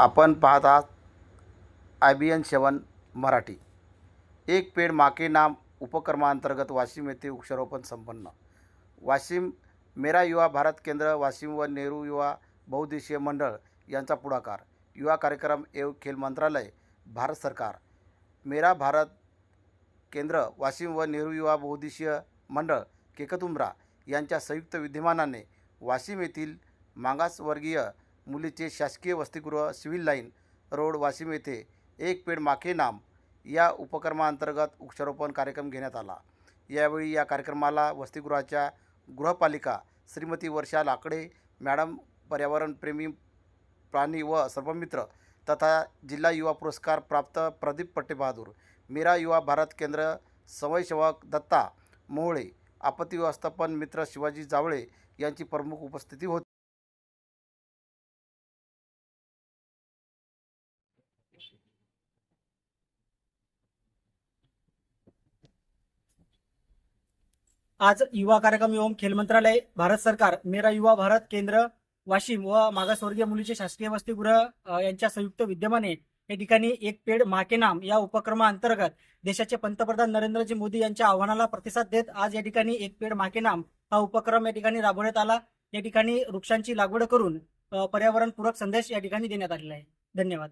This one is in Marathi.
आपण पाहत आहात I B N seven Marathi. एक पेड माके नाम उपक्रमांतर्गत वाशिम येथे वृक्षारोपण संपन्न. वाशिम मेरा युवा भारत केंद्र वाशिम व नेहरू युवा बहुद्देशीय मंडळ यांचा पुढाकार. युवा कार्यक्रम एव खेल मंत्रालय भारत सरकार. मेरा भारत केंद्र वाशिम व नेहरू युवा बहुद्देशीय मंडळ केकतुंब्रा यांच्या संयुक्त विद्यमानाने वाशिम येथील मागासवर्गीय मुलीचे शासकीय वसतिगृह सिव्हिल लाईन रोड वाशिम येथे एक पेड माखे नाम या उपक्रमाअंतर्गत वृक्षारोपण कार्यक्रम घेण्यात आला. यावेळी या कार्यक्रमाला वसतिगृहाच्या गृहपालिका श्रीमती वर्षा लाकडे मॅडम पर्यावरणप्रेमी प्राणी व सर्वमित्र तथा जिल्हा युवा पुरस्कार प्राप्त प्रदीप पट्टेबहादूर मेरा युवा भारत केंद्र समयसेवक दत्ता मोहळे आपत्ती व्यवस्थापन मित्र शिवाजी जावळे यांची प्रमुख उपस्थिती होती. आज युवा कार्यक्रम एवं खेल मंत्रालय भारत सरकार मेरा युवा भारत केंद्र वाशिम व मागासवर्गीय मुलीचे शासकीय वसतिगृह यांच्या संयुक्त विद्यमाने या ठिकाणी एक पेड माके नाम या उपक्रमाअंतर्गत देशाचे पंतप्रधान नरेंद्रजी मोदी यांच्या आव्हानाला प्रतिसाद देत आज या ठिकाणी एक पेड माके नाम हा उपक्रम या ठिकाणी राबवण्यात आला. या ठिकाणी वृक्षांची लागवड करून पर्यावरणपूरक संदेश या ठिकाणी देण्यात आलेला आहे. धन्यवाद.